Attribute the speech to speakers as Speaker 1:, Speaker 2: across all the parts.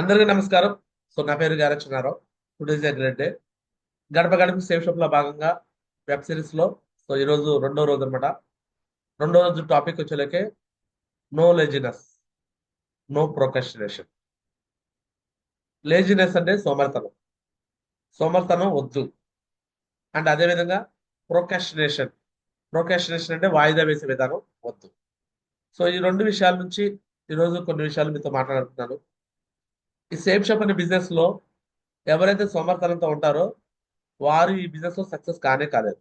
Speaker 1: అందరికీ నమస్కారం. సో నా పేరు గారచనారావు టుడేస్ ఎ గ్రేట్ డే గడప గడప సేఫ్ షాప్లో భాగంగా వెబ్ సిరీస్లో సో ఈ రోజు రెండో రోజు అనమాట రెండో రోజు topic వచ్చేలకే no laziness no procrastination laziness అంటే సోమర్తనం. సోమర్తనం వద్దు. అండ్ అదేవిధంగా ప్రొకాస్టినేషన్ ప్రొకాస్టినేషన్ అంటే వాయిదా వేసే విధానం వద్దు. సో ఈ రెండు విషయాల నుంచి ఈరోజు కొన్ని విషయాలు మీతో మాట్లాడుతున్నాను. ఈ సేఫ్ షాప్ అనే బిజినెస్లో ఎవరైతే సోమర్తనంతో ఉంటారో వారు ఈ బిజినెస్లో సక్సెస్ కానే కాలేదు.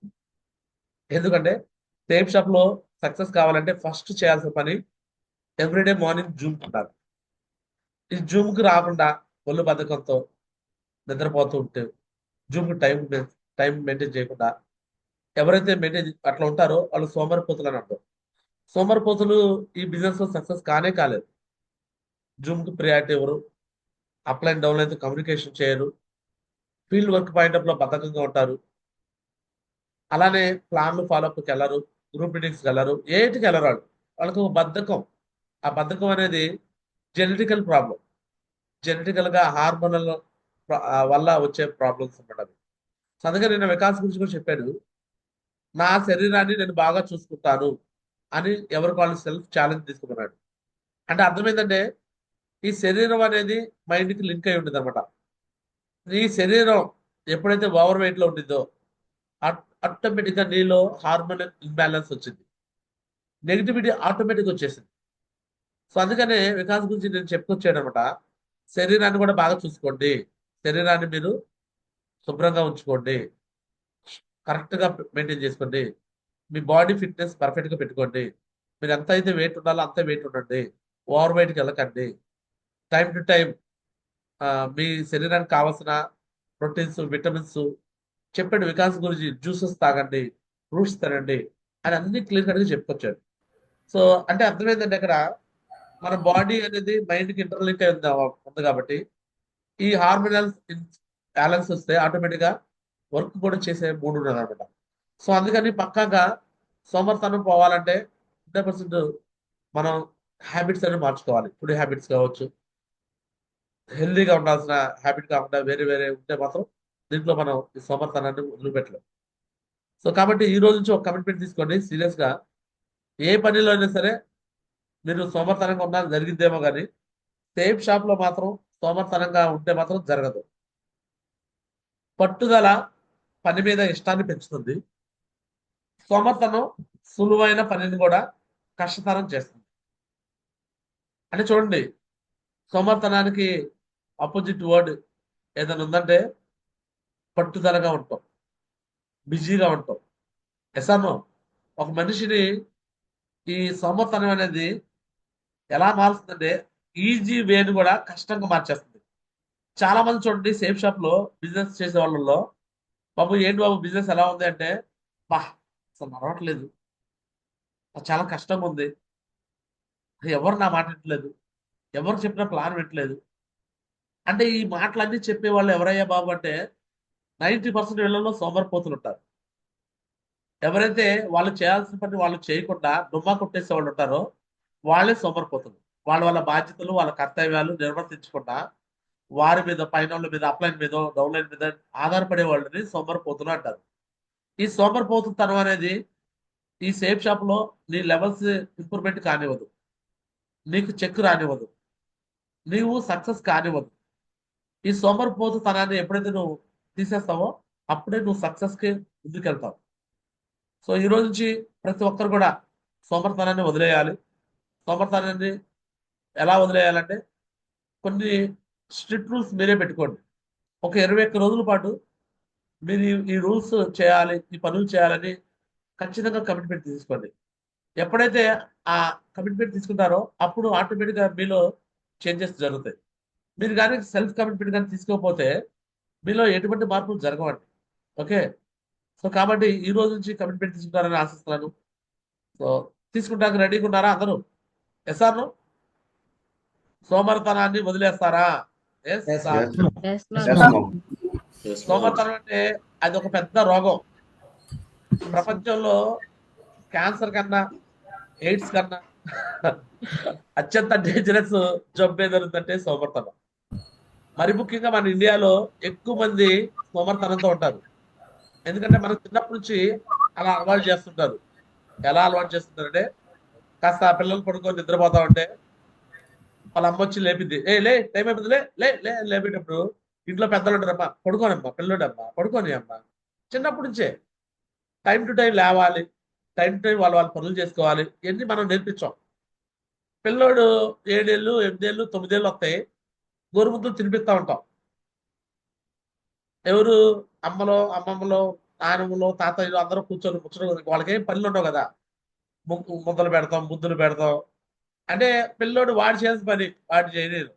Speaker 1: ఎందుకంటే సేఫ్ షాప్లో సక్సెస్ కావాలంటే ఫస్ట్ చేయాల్సిన పని ఎవ్రీడే మార్నింగ్ జూమ్ ఉంటారు ఈ జూమ్కి రాకుండా ఒళ్ళు బద్ధకంతో నిద్రపోతూ ఉంటే జూమ్కి టైం టైం మెయింటైన్ చేయకుండా ఎవరైతే మెయింటైన్ అట్లా ఉంటారో వాళ్ళు సోమరిపోతులు అని అంటారు. సోమరిపోతులు ఈ బిజినెస్లో సక్సెస్ కానే కాలేదు. జూమ్కి ప్రియారిటీ ఎవరు? అప్లైన్ డౌన్ అయితే కమ్యూనికేషన్ చేయరు. ఫీల్డ్ వర్క్ పాయింట్లో బద్ధకంగా ఉంటారు. అలానే ప్లాన్లు ఫాలోఅప్కి వెళ్ళరు గ్రూప్ మీటింగ్స్కి వెళ్ళరు ఏటికి వెళ్ళరు వాళ్ళు. వాళ్ళకు ఒక బద్ధకం. ఆ బద్ధకం అనేది జెనెటికల్ ప్రాబ్లం జెనెటికల్గా హార్మోనల్ వల్ల వచ్చే ప్రాబ్లమ్స్ అన్నమాట అవి. సో అందుకని నేను వికాస్ గురించి కూడా చెప్పాను నా శరీరాన్ని నేను బాగా చూసుకుంటాను అని ఎవరికి వాళ్ళు సెల్ఫ్ ఛాలెంజ్ తీసుకున్నాడు అంటే అర్థమైందంటే ఈ శరీరం అనేది మైండ్కి లింక్ అయి ఉంటుంది అనమాట ఈ శరీరం ఎప్పుడైతే ఓవర్ వెయిట్లో ఉంటుందో ఆటోమేటిక్గా నీలో హార్మోన్ ఇంబ్యాలెన్స్ వచ్చింది. నెగిటివిటీ ఆటోమేటిక్గా వచ్చేసింది. సో అందుకనే వికాస్ గురించి నేను చెప్పుకొచ్చాను శరీరాన్ని కూడా బాగా చూసుకోండి. శరీరాన్ని మీరు శుభ్రంగా ఉంచుకోండి. కరెక్ట్గా మెయింటైన్ చేసుకోండి. మీ బాడీ ఫిట్నెస్ పర్ఫెక్ట్గా పెట్టుకోండి. మీరు ఎంత అయితే వెయిట్ ఉండాలో అంత వెయిట్ ఉండండి. ఓవర్ వెయిట్కి వెళ్ళకండి. టైం టు టైం మీ శరీరానికి కావాల్సిన ప్రోటీన్స్ విటమిన్స్ చెప్పండి వికాస్ గురించి జ్యూసెస్ తాగండి ఫ్రూట్స్ తినండి అని అన్ని క్లియర్ కట్గా చెప్పుకొచ్చాడు సో అంటే అర్థమైందంటే అక్కడ మన బాడీ అనేది మైండ్కి ఇంటర్లింక్ అయి ఉంది ఉంది కాబట్టి ఈ హార్మోనల్ బ్యాలెన్స్ వస్తే ఆటోమేటిక్గా వర్క్ కూడా చేసే మూడు ఉన్నది అనమాట సో అందుకని పక్కాగా సోమర్తనం పోవాలంటే హండ్రెడ్ పర్సెంట్ మనం హ్యాబిట్స్ అనేవి మార్చుకోవాలి. ఫుడ్ హ్యాబిట్స్ కావచ్చు హెల్దీగా ఉండాల్సిన హ్యాబిట్ కాకుండా వేరే వేరే ఉంటే మాత్రం దీంట్లో మనం ఈ సోమర్తనాన్ని వదిలిపెట్టలేం. సో కాబట్టి ఈ రోజు నుంచి ఒక కమిట్మెంట్ తీసుకోండి. సీరియస్గా ఏ పనిలో అయినా సరే మీరు సోమర్తనంగా ఉన్నా జరిగిద్దేమో కానీ సేఫ్ షాప్లో మాత్రం సోమర్తనంగా ఉంటే మాత్రం జరగదు. పట్టుదల పని మీద ఇష్టాన్ని పెంచుతుంది. సోమర్తనం సులువైన పనిని కూడా కష్టతరం చేస్తుంది. అంటే చూడండి సోమర్తనానికి ఆపోజిట్ వర్డ్ ఏదైనా ఉందంటే పట్టుదలగా ఉంటాం. బిజీగా ఉంటాం. ఎసానో ఒక మనిషిని ఈ సమర్థనం అనేది ఎలా మారుస్తుందంటే ఈజీ వేని కూడా కష్టంగా మార్చేస్తుంది. చాలా మంది చూడండి సేఫ్ షాప్లో బిజినెస్ చేసే వాళ్ళలో బాబు ఏంటి బాబు బిజినెస్ ఎలా ఉంది? అంటే బా అసలు నడవట్లేదు. చాలా కష్టంగా ఉంది. ఎవరు నా మాట వింటలేదు ఎవరు చెప్పిన ప్లాన్ పెట్టలేదు. అంటే ఈ మాటలన్నీ చెప్పే వాళ్ళు ఎవరయ్యా బాబు అంటే నైంటీ పర్సెంట్ వీళ్ళలో సోమరిపోతులు ఉంటారు. ఎవరైతే వాళ్ళు చేయాల్సిన పని వాళ్ళు చేయకుండా దుమ్మా కొట్టేసే వాళ్ళు ఉంటారో వాళ్ళే సోమరిపోతులు. వాళ్ళ వాళ్ళ బాధ్యతలు వాళ్ళ కర్తవ్యాలు నిర్వర్తించకుండా వారి మీద పైన వాళ్ళ మీద అప్లైన్ మీద డౌన్లైన్ మీద ఆధారపడే వాళ్ళని సోమరిపోతులు అంటారు. ఈ సోమరిపోతుతనం అనేది ఈ సేఫ్ షాప్లో నీ లెవెల్స్ ఇంప్రూవ్మెంట్ కానివ్వదు. నీకు చెక్ రానివ్వదు. నీవు సక్సెస్ కానివ్వదు. ఈ సోమరిపోతుతనాన్ని ఎప్పుడైతే నువ్వు తీసేస్తావో అప్పుడే నువ్వు సక్సెస్కి ముందుకెళ్తావు. సో ఈ రోజు నుంచి ప్రతి ఒక్కరు కూడా సోమర్తనాన్ని వదిలేయాలి. సోమర్తనాన్ని ఎలా వదిలేయాలంటే కొన్ని స్ట్రిక్ట్ రూల్స్ మీరే పెట్టుకోండి. ఒక ఇరవై ఒక్క రోజుల పాటు మీరు ఈ- ఈ రూల్స్ చేయాలి ఈ పనులు చేయాలని ఖచ్చితంగా కమిట్మెంట్ తీసుకోండి. ఎప్పుడైతే ఆ కమిట్మెంట్ తీసుకుంటారో అప్పుడు ఆటోమేటిక్గా మీలో చేంజెస్ జరుగుతాయి. మీరు కానీ సెల్ఫ్ కమిట్మెంట్ కానీ తీసుకోకపోతే మీలో ఎటువంటి మార్పులు జరగవండి. ఓకే? సో కాబట్టి ఈ రోజు నుంచి కమిట్మెంట్ తీసుకుంటారని ఆశిస్తున్నాను. సో తీసుకుంటానికి రెడీగా ఉన్నారా అందరూ? ఎస్ సార్ సోమరతనాన్ని వదిలేస్తారా. సోమర్తనం అంటే అది ఒక పెద్ద రోగం. ప్రపంచంలో క్యాన్సర్ కన్నా ఎయిడ్స్ కన్నా అత్యంత డేంజరస్ జబ్బు ఏదైతుందంటే సోమర్తనం. మరి ముఖ్యంగా మన ఇండియాలో ఎక్కువ మంది సోమర్తనంతో ఉంటారు. ఎందుకంటే మనం చిన్నప్పటి నుంచి అలా అలవాటు చేస్తుంటారు. ఎలా అలవాటు చేస్తుంటారంటే కాస్త ఆ పిల్లలు పడుకొని నిద్రపోతా ఉంటే వాళ్ళ అమ్మ వచ్చి లేపింది ఏ లే టైం అయిపోయింది లే లే లే అని లేపేటప్పుడు ఇంట్లో పెద్దలు ఉంటారమ్మా పడుకోనమ్మా పిల్లడమ్మా పడుకోని అమ్మా. చిన్నప్పటి నుంచే టైం టు టైం లేవాలి టైం టు టైం వాళ్ళు వాళ్ళ పనులు చేసుకోవాలి ఇవన్నీ మనం నేర్పించాం. పిల్లోడు ఏడేళ్ళు ఎనిమిదేళ్ళు తొమ్మిదేళ్ళు వస్తాయి. గోరుముద్దలు తినిపిస్తా ఉంటాం. ఎవరు అమ్మలో అమ్మమ్మలో నాయనమ్మలో తాతయ్యలు అందరూ కూర్చొని కూర్చొని వాళ్ళకి ఏం పనులు ఉండవు కదా. ముగ్గు ముద్దలు పెడతాం ముద్దులు పెడతాం. అంటే పిల్లోడు వాడు చేసిన పని వాడు చేయలేదు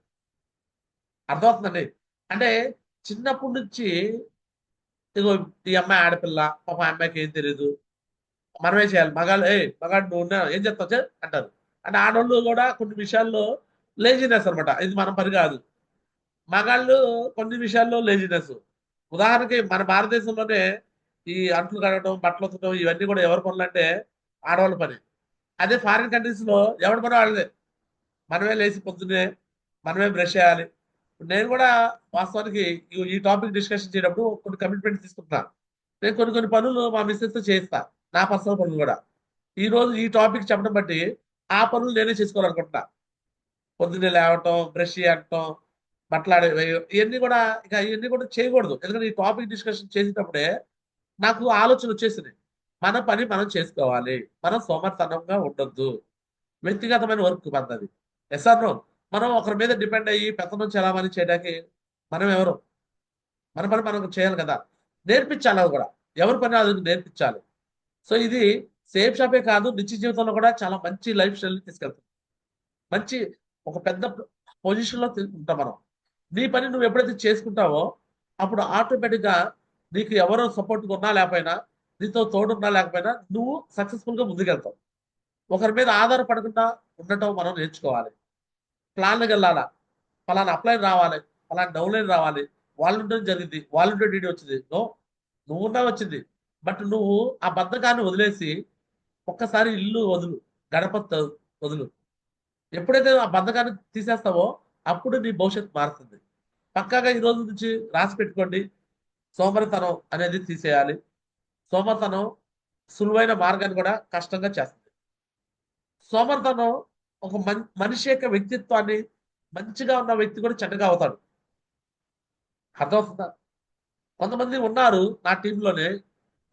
Speaker 1: అర్థమవుతుందండి? అంటే చిన్నప్పటి నుంచి ఇదిగో ఈ అమ్మాయి ఆడపిల్ల పాప అమ్మాయికి ఏం తెలియదు మనమే చేయాలి. మగాళ్ళు ఏ మగాడు నువ్వు ఏం చెప్తావు అంటారు. అంటే ఆడవాళ్ళు కూడా కొన్ని విషయాల్లో లేజినెస్ అనమాట ఇది మనం పని కాదు. మగాళ్ళు కొన్ని విషయాల్లో లేజినెస్ ఉదాహరణకి మన భారతదేశంలోనే ఈ అంట్లు కడగడం బట్టలు ఉతకడం ఇవన్నీ కూడా ఎవరి పనులు అంటే ఆడవాళ్ళ పని. అదే ఫారిన్ కంట్రీస్లో ఎవరి పని వాళ్ళదే మనమే లేచి పొద్దున్నే మనమే బ్రష్ చేయాలి. నేను కూడా వాస్తవానికి ఈ- టాపిక్ డిస్కషన్ చేయడప్పుడు కొన్ని కమిట్మెంట్ తీసుకుంటున్నా. నేను కొన్ని కొన్ని పనులు మా మిస్సెస్తో చేయిస్తా నా పర్సనల్ పనులు కూడా. ఈ రోజు ఈ టాపిక్ చెప్పడం బట్టి ఆ పనులు నేనే చేసుకోవాలనుకుంటున్నా. పొద్దున్నే లేవటం బ్రష్ చేయటం బట్టలాడే ఇవన్నీ కూడా ఇక ఇవన్నీ కూడా చేయకూడదు. ఎందుకంటే ఈ టాపిక్ డిస్కషన్ చేసేటప్పుడే నాకు ఆలోచన వచ్చేసింది మన పని మనం చేసుకోవాలి. మనం సోమర్తనంగా ఉండొద్దు. వ్యక్తిగతమైన వర్క్ మనది ఎస్ ఆర్ నో మనం ఒకరి మీద డిపెండ్ అయ్యి పెత్తనం చలామణి చేయడానికి మనం ఎవరు? మన పని మనం చేయాలి కదా. నేర్పించాలి అది కూడా. ఎవరి పని అది నేర్పించాలి? సో ఇది సేఫ్ షాపే కాదు నిత్య జీవితంలో కూడా చాలా మంచి లైఫ్ స్టైల్ తీసుకెళ్తుంది. మంచి ఒక పెద్ద పొజిషన్లో ఉంటాం మనం. నీ పని నువ్వు ఎప్పుడైతే చేసుకుంటావో అప్పుడు ఆటోమేటిక్గా నీకు ఎవరో సపోర్ట్గా ఉన్నా లేకపోయినా నీతో తోడున్నా లేకపోయినా నువ్వు సక్సెస్ఫుల్గా ముందుకెళ్తావు. ఒకరి మీద ఆధారపడకుండా ఉండటం మనం నేర్చుకోవాలి. ప్లాన్కి వెళ్ళాలా? ఫలానా అప్లైన్ రావాలి ఫలానా డౌన్లైన్ రావాలి. వాలంటీర్ జరిగింది వాలంటీర్ డీడీ వచ్చింది. నో నువ్వు ఉన్నా వచ్చింది. బట్ నువ్వు ఆ బద్ధకాన్ని వదిలేసి ఒక్కసారి ఇల్లు వదులు గడప వదులు. ఎప్పుడైతే ఆ బద్ధకాన్ని తీసేస్తావో అప్పుడు నీ భవిష్యత్తు మారుతుంది. పక్కాగా ఈ రోజు నుంచి రాసి పెట్టుకోండి. సోమరితనం అనేది తీసేయాలి. సోమరతనం సులువైన మార్గాన్ని కూడా కష్టంగా చేస్తుంది. సోమరితనం ఒక మనిషి యొక్క వ్యక్తిత్వాన్ని మంచిగా ఉన్న వ్యక్తి కూడా చెడ్డగా అవుతాడు. అర్థమవుతుందా? కొంతమంది ఉన్నారు నా టీంలోనే.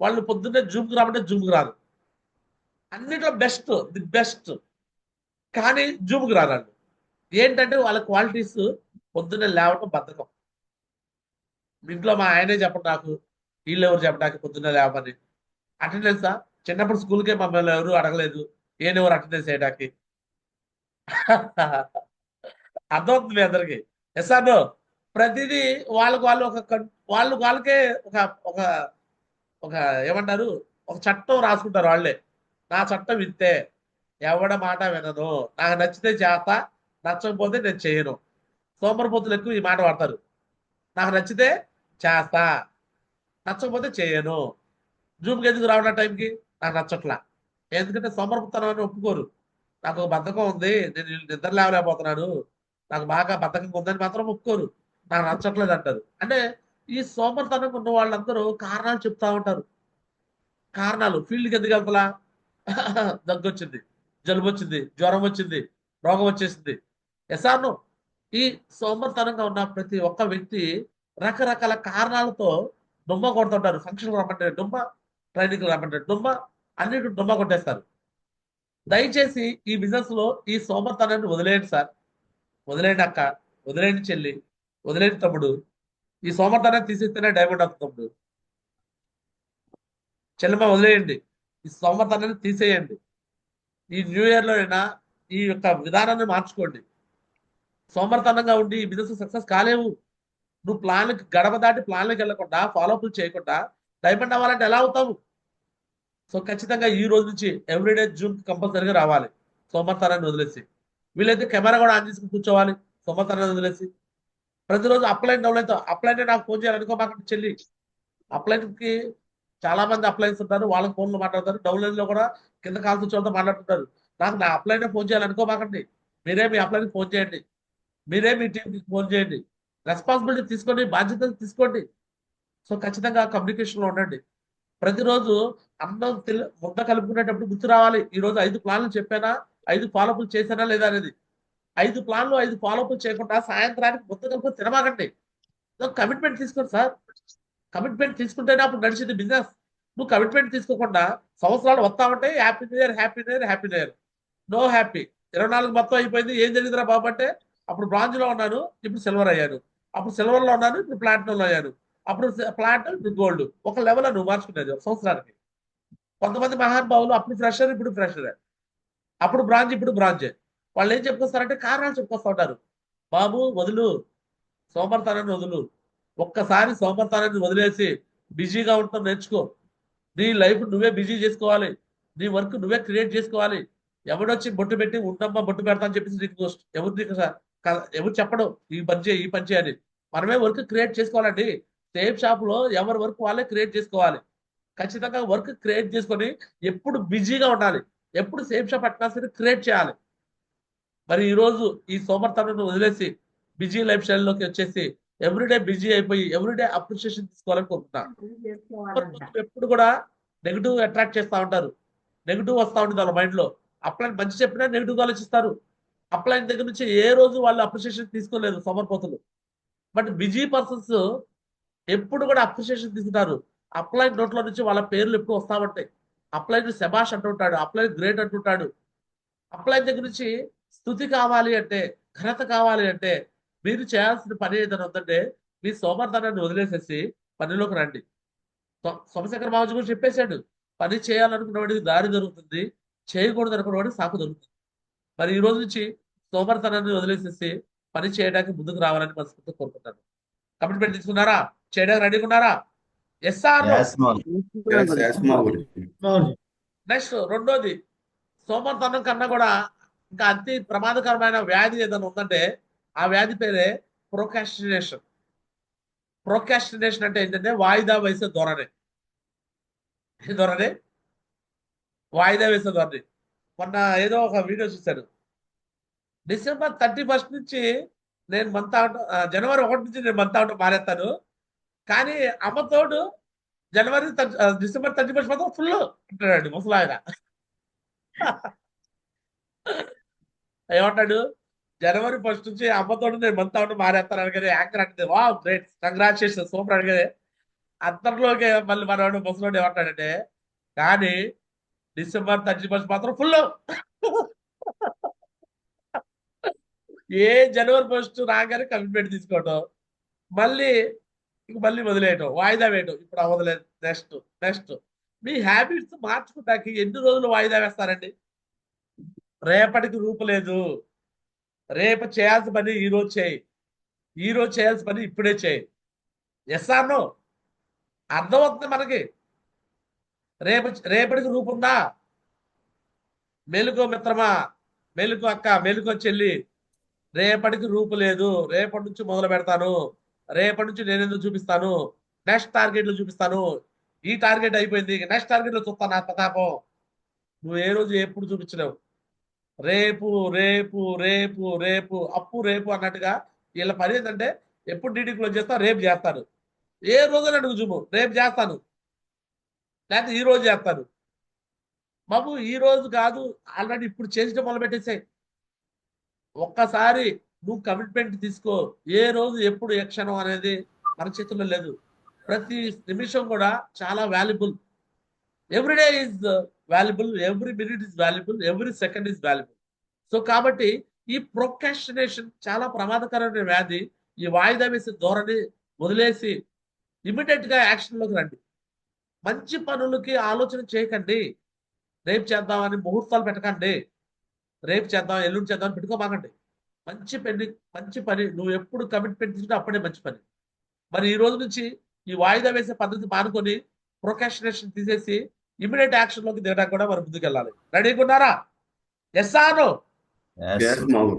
Speaker 1: వాళ్ళు పొద్దున్నే జూమ్కి రామంటే జూమ్కి రాదు అన్నిట్లో బెస్ట్ ది బెస్ట్. కానీ జూమ్కి రారాడు. ఏంటంటే వాళ్ళ క్వాలిటీస్ పొద్దున్నే లేవటం బద్ధకం. మీ ఇంట్లో మా ఆయనే చెప్పండి నాకు వీళ్ళు ఎవరు చెప్పడానికి పొద్దున్నే లేవమని. అటెండెన్సా చిన్నప్పుడు స్కూల్కే మమ్మల్ని ఎవరు అడగలేదు. ఏనెవరు ఎవరు అటెండెన్స్ చేయడానికి? అర్థమవుతుంది మీ అందరికి? ఎస్ ప్రతిదీ వాళ్ళకు వాళ్ళు ఒక వాళ్ళు వాళ్ళకే ఒక ఒక ఒక ఏమంటారు? ఒక చట్టం రాసుకుంటారు వాళ్ళే. నా చట్టం ఇంతే. ఎవడ మాట వినను. నాకు నచ్చితే చేస్తా నచ్చకపోతే నేను చేయను. సోమరిపోతులు ఎక్కువ ఈ మాట వాడతారు. నాకు నచ్చితే చేస్తా. నచ్చకపోతే చేయను. జూమ్కి ఎందుకు రావడం టైంకి? నాకు నచ్చట్లా. ఎందుకంటే సోమరిపోతనం అని ఒప్పుకోరు. నాకు ఒక బద్ధకం ఉంది. నేను నిద్ర లేవలేకపోతున్నాను. నాకు బాగా బద్ధకం ఉందని మాత్రం ఒప్పుకోరు. నాకు నచ్చట్లేదు అంటారు. అంటే ఈ సోమరితనం ఉన్న వాళ్ళందరూ కారణాలు చెప్తా ఉంటారు. కారణాలు. ఫీల్డ్కి ఎందుకు వెళ్తలా? దగ్గు వచ్చింది జలుబు వచ్చింది జ్వరం వచ్చింది. రోగం వచ్చేసింది. ఎసాను ఈ సోమరితనంగా ఉన్న ప్రతి ఒక్క వ్యక్తి రకరకాల కారణాలతో డుమ్మ కొడుతుంటారు. ఫంక్షన్ రమ్మంటే డుమ్మ ట్రైనింగ్ రమ్మంటే డుమ్మ అన్నిటి డుమ్మ కొట్టేస్తారు. దయచేసి ఈ బిజినెస్లో ఈ సోమరితనాన్ని వదిలేయండి సార్. వదిలేయండి అక్క వదిలేయండి చెల్లి వదిలేయండి తమ్ముడు. ఈ సోమరితనాన్ని తీసేస్తేనే డైమండ్ అవుతుంది తమ్ముడు. చెల్లెమ్మ వదిలేయండి. ఈ సోమరితనాన్ని తీసేయండి. ఈ న్యూ ఇయర్లో అయినా ఈ యొక్క విధానాన్ని మార్చుకోండి. సోమరితనంగా ఉండి బిజినెస్ సక్సెస్ కాలేవు. నువ్వు ప్లాన్కి గడప దాటి ప్లాన్లకు వెళ్ళకుండా ఫాలోఅప్లు చేయకుండా డైమండ్ అవ్వాలంటే ఎలా అవుతావు? సో ఖచ్చితంగా ఈ రోజు నుంచి ఎవ్రీడే జూన్ కంపల్సరీగా రావాలి. సోమవారాన్ని వదిలేసి. వీలైతే కెమెరా కూడా ఆన్ చేసుకుని కూర్చోవాలి. సోమవారాన్ని వదిలేసి. ప్రతిరోజు అప్లైన్ డౌన్లైన్ అప్లైన్ నాకు ఫోన్ చేయాలనుకో మాకు చెల్లి. అప్లైన్కి చాలా మంది అప్లైన్స్ ఉంటారు. వాళ్ళకి ఫోన్లో మాట్లాడతారు. డౌన్లైన్లో కూడా కింద కాల్స్ వచ్చేవాళ్ళతో మాట్లాడుతుంటారు. నాకు నా అప్లైన్ ఫోన్ చేయాలనుకోమాకండి మీరే మీ అప్లైన్ ఫోన్ చేయండి. మీరే మీ టీంకి ఫోన్ చేయండి. రెస్పాన్సిబిలిటీ తీసుకొని బాధ్యతలు తీసుకోండి. సో ఖచ్చితంగా కమ్యూనికేషన్లో ఉండండి. ప్రతిరోజు అన్నం తెలు ముద్ద కలుపుకునేటప్పుడు గుర్తు రావాలి. ఈ రోజు ఐదు ప్లాన్లు చెప్పానా? ఐదు ఫాలోఅప్లు చేశానా లేదా అనేది. ఐదు ప్లాన్లు ఐదు ఫాలోఅప్లు చేయకుండా సాయంత్రానికి ముద్ద కలుపుకొని తినమాకండి. కమిట్మెంట్ తీసుకోండి సార్. కమిట్మెంట్ తీసుకుంటేనే అప్పుడు నడిచింది బిజినెస్ నువ్వు కమిట్మెంట్ తీసుకోకుండా సంవత్సరాలు వస్తామంటే happy new year happy new year happy new year no happy ఇరవై నాలుగు మొత్తం అయిపోయింది. ఏం జరిగిందిరా బాబు అంటే అప్పుడు బ్రాంజ్లో ఉన్నాను ఇప్పుడు సిల్వర్ అయ్యాను. అప్పుడు సిల్వర్లో ఉన్నాను ఇప్పుడు ప్లాటినం లో అయ్యాను. అప్పుడు ప్లాటినం ఇప్పుడు గోల్డ్. ఒక లెవెల్ నువ్వు మార్చుకునేది ఒక సంవత్సరానికి. కొంతమంది మహానుభావులు అప్పుడు ఫ్రెషర్ ఇప్పుడు ఫ్రెషర్. అప్పుడు బ్రాంజ్ ఇప్పుడు బ్రాంజ్ వాళ్ళు ఏం చెప్పుకొస్తారంటే కారణాలు చెప్పుకొస్తా ఉంటారు. బాబు వదులు. సోమర్తనాన్ని వదులు. ఒక్కసారి సోమర్తనాన్ని వదిలేసి బిజీగా ఉంటాం నేర్చుకో. నీ లైఫ్ నువ్వే బిజీ చేసుకోవాలి. నీ వర్క్ నువ్వే క్రియేట్ చేసుకోవాలి. ఎవడొచ్చి బొట్టు పెట్టి ఉండమ్మా బొట్టు పెడతా అని చెప్పేసి నీకు ఎవరు నీకు ఎవరు చెప్పడం? ఈ పని చేయి ఈ పని చేయని మనమే వర్క్ క్రియేట్ చేసుకోవాలండి. సేఫ్ షాప్లో ఎవరి వర్క్ వాళ్ళే క్రియేట్ చేసుకోవాలి. ఖచ్చితంగా వర్క్ క్రియేట్ చేసుకొని ఎప్పుడు బిజీగా ఉండాలి. ఎప్పుడు సేఫ్ షాప్ అట్మాస్ఫియర్ క్రియేట్ చేయాలి. మరి ఈ రోజు ఈ సోమర్తనం వదిలేసి బిజీ లైఫ్ స్టైల్లోకి వచ్చేసి ఎవ్రీడే బిజీ అయిపోయి ఎవ్రీడే అప్రిషియేషన్ తీసుకోవాలని కోరుకుంటున్నాను. ఎప్పుడు కూడా నెగిటివ్ అట్రాక్ట్ చేస్తా ఉంటారు. నెగిటివ్ వస్తా ఉంటుంది వాళ్ళ మైండ్లో అప్లైన్ మంచి చెప్పినా నెగిటివ్ ఆలోచిస్తారు. అప్లైన్ దగ్గర నుంచి ఏ రోజు వాళ్ళు అప్రిషియేషన్ తీసుకోలేదు సమర్పతులు బట్ బిజీ పర్సన్స్ ఎప్పుడు కూడా అప్రిషియేషన్ తీసుకుంటారు. అప్లైన్ నోట్లో నుంచి వాళ్ళ పేర్లు ఎప్పుడు వస్తా ఉంటాయి అప్లైన్ శబాష్ అంటుంటాడు అప్లైన్ గ్రేట్ అంటుంటాడు. అప్లైన్ దగ్గర నుంచి స్థుతి కావాలి అంటే ఘనత కావాలి అంటే మీరు చేయాల్సిన పని ఏదైనా ఉందంటే మీ సోమర్థనాన్ని వదిలేసేసి పనిలోకి రండి. సో- సోమశేఖర్ బాబు కూడా చెప్పేశాడు పని చేయాలనుకున్నవాడికి దారి దొరుకుతుంది చేయకూడదు అనుకున్నవాడికి సాకు దొరుకుతుంది. మరి ఈ రోజు నుంచి సోమర్థనాన్ని వదిలేసేసి పని చేయడానికి ముందుకు రావాలని మనస్ఫూర్తిగా కోరుకుంటాను కమిట్మెంట్ తీసుకున్నారా? చేయడానికి రెడీగా ఉన్నారా? ఎస్ఆర్. నెక్స్ట్ రెండోది సోమర్థనం కన్నా కూడా ఇంకా అతి ప్రమాదకరమైన వ్యాధి ఏదైనా ఉందంటే ఆ వ్యాధి పేరే ప్రొకాస్టినేషన్ ప్రొకాస్టినేషన్ అంటే ఏంటంటే వాయిదా వేసే ధోరణి. ధోరణి? వాయిదా వేసే ధోరణి. మొన్న ఏదో ఒక వీడియో చూశాను డిసెంబర్ థర్టీ ఫస్ట్ నుంచి నేను మంత్ అవుట్ జనవరి ఒకటి నుంచి నేను మంత్ అవుట్ మారేస్తాను. కానీ అమ్మతోడు జనవరి డిసెంబర్ థర్టీ ఫస్ట్ మాత్రం ఫుల్ అంటాడు ముసలాయన. ఏమంటాడు? జనవరి ఫస్ట్ నుంచి అమ్మతోడు నేను మంత్ అవుట్ మారేస్తాను అనగానే యాంకర్ అంటే వా గ్రేట్ కంగ్రాచులేషన్ సూపర్ అనగానే. అందరిలోకి మళ్ళీ మనవాడు ముసలోడు ఏమంటాడంటే కానీ డిసెంబర్ థర్టీ ఫస్ట్ మాత్రం ఫుల్ ఏ జనవరి ఫస్ట్ రాగానే కమిట్మెంట్ తీసుకోవటం. మళ్ళీ ఇంక మళ్ళీ వదిలేయటం. వాయిదా వేయటం. ఇప్పుడు అవ్వదులేదు నెక్స్ట్ నెక్స్ట్ మీ హ్యాబిట్స్ మార్చుకుంటాకి ఎన్ని రోజులు వాయిదా వేస్తారండి? రేపటికి రూపు లేదు. రేపు చేయాల్సిన పని ఈరోజు చేయి. ఈరోజు చేయాల్సిన పని ఇప్పుడే చేయి. ఎస్ అర్థం అవుతుంది మనకి? రేపు రేపటికి రూపుందా మెలుకో మిత్రమా? మెలుకు అక్క మెలుకో చెల్లి. రేపటికి రూపు లేదు. రేపటి నుంచి మొదలు పెడతాను. రేపటి నుంచి నేను ఎందుకు చూపిస్తాను? నెక్స్ట్ టార్గెట్లు చూపిస్తాను. ఈ టార్గెట్ అయిపోయింది. నెక్స్ట్ టార్గెట్లో చూస్తాను నా ప్రతాపం. నువ్వు ఏ రోజు ఎప్పుడు చూపించలేవు. రేపు రేపు రేపు రేపు అప్పు రేపు అన్నట్టుగా వీళ్ళ పని ఏంటంటే ఎప్పుడు డీడీ క్లోజ్ చేస్తా రేపు చేస్తాను. ఏ రోజు అడుగు చూపు. రేపు చేస్తాను. లేకపోతే ఈ రోజు చేస్తారు. బాబు ఈ రోజు కాదు ఆల్రెడీ ఇప్పుడు చేసిన మొదలు పెట్టేసాయి. ఒక్కసారి నువ్వు కమిట్మెంట్ తీసుకో. ఏ రోజు ఎప్పుడు ఏ క్షణం అనేది మన చేతుల్లో లేదు. ప్రతి నిమిషం కూడా చాలా valuable everyday is valuable every minute is valuable every second is valuable so కాబట్టి ఈ ప్రొకాస్టినేషన్ చాలా ప్రమాదకరమైన వ్యాధి. ఈ వాయిదా వేసే ధోరణి వదిలేసి ఇమీడియట్గా యాక్షన్లోకి రండి. మంచి పనులకి ఆలోచన చేయకండి. రేపు చేద్దామని ముహూర్తాలు పెట్టకండి. రేపు చేద్దాం ఎల్లుండి చేద్దాం అని పెట్టుకోమాకండి. మంచి పని మంచి పని నువ్వు ఎప్పుడు కమిట్మెంట్ తీసుకుంటే అప్పుడే మంచి పని. మరి ఈ రోజు నుంచి ఈ వాయిదా వేసే పద్ధతి మానుకొని ప్రొకాస్టినేషన్ తీసేసి ఇమీడియట్ యాక్షన్లోకి దిగడానికి కూడా మనం ముందుకు వెళ్ళాలి. రెడీగా ఉన్నారా? ఎస్ ఆను
Speaker 2: Yes.
Speaker 3: Yes, Maul.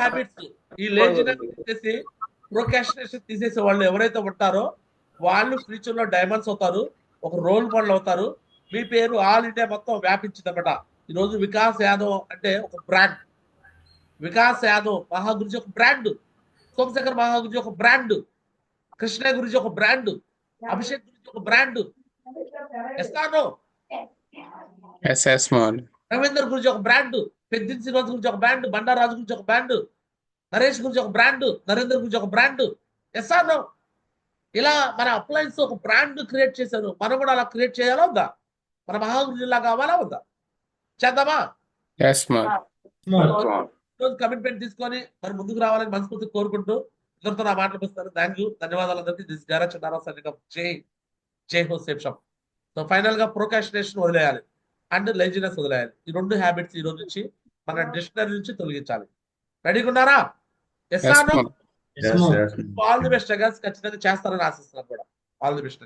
Speaker 1: హ్యాబిట్స్ ఈ లేజినెస్ తీసేసి తీసేసే వాళ్ళు ఎవరైతే ఉంటారో వాళ్ళు ఫ్యూచర్లో డైమండ్స్ అవుతారు ఒక రోల్ మోడల్ అవుతారు మీ పేరు ఆల్ ఇండియా మొత్తం వ్యాపించిందన్నమాట ఈ రోజు వికాస్ యాదవ్ అంటే ఒక బ్రాండ్ వికాస్ యాదవ్ మహా గురించి ఒక బ్రాండ్ సోమశేఖర్ మహా గురించి ఒక బ్రాండ్ కృష్ణ గురించి ఒక బ్రాండ్ అభిషేక్ గురించి ఒక బ్రాండ్ ఎస్తానో
Speaker 2: ఎస్ ఎస్ మోహన్
Speaker 1: రవీందర్ గురించి ఒక బ్రాండ్ పెద్దిన్ శ్రీనివాస్ గురించి ఒక బ్రాండ్ బండారాజు గురించి ఒక బ్రాండ్ నరేష్ గురించి ఒక బ్రాండ్ నరేందర్ గురించి ఒక బ్రాండ్ ఎస్ఆర్నో ఇలా మన అప్లయన్స్ ఒక బ్రాండ్ క్రియేట్ చేశారు. మనం కూడా అలా క్రియేట్ చేయాలా వద్దా? మన మహాగురు జిల్లా కావాలా వద్దా? చేద్దామా? రోజు కమిట్మెంట్ తీసుకొని మరి ముందుకు రావాలని మనస్ఫూర్తి కోరుకుంటూ ఇద్దరితో నా మాటలు పిస్తాను థ్యాంక్ యూ. ధన్యవాదాలు అందరికీ దిస్ గారా చందారావు సైనికం. జై జై హో సేఫ్ షాప్ సో ఫైనల్గా ప్రోకాస్టినేషన్ వదిలేయాలి అండ్ లెజినెస్ వదిలేయాలి. ఈ రెండు హ్యాబిట్స్ ఈ రోజు నుంచి మన డిక్షనరీ నుంచి తొలగించాలి. రెడీగా ఉన్నారా? ఎస్ ఆల్ ది బెస్ట్ ఖచ్చితంగా చేస్తారని ఆశిస్తున్నాను కూడా. All the best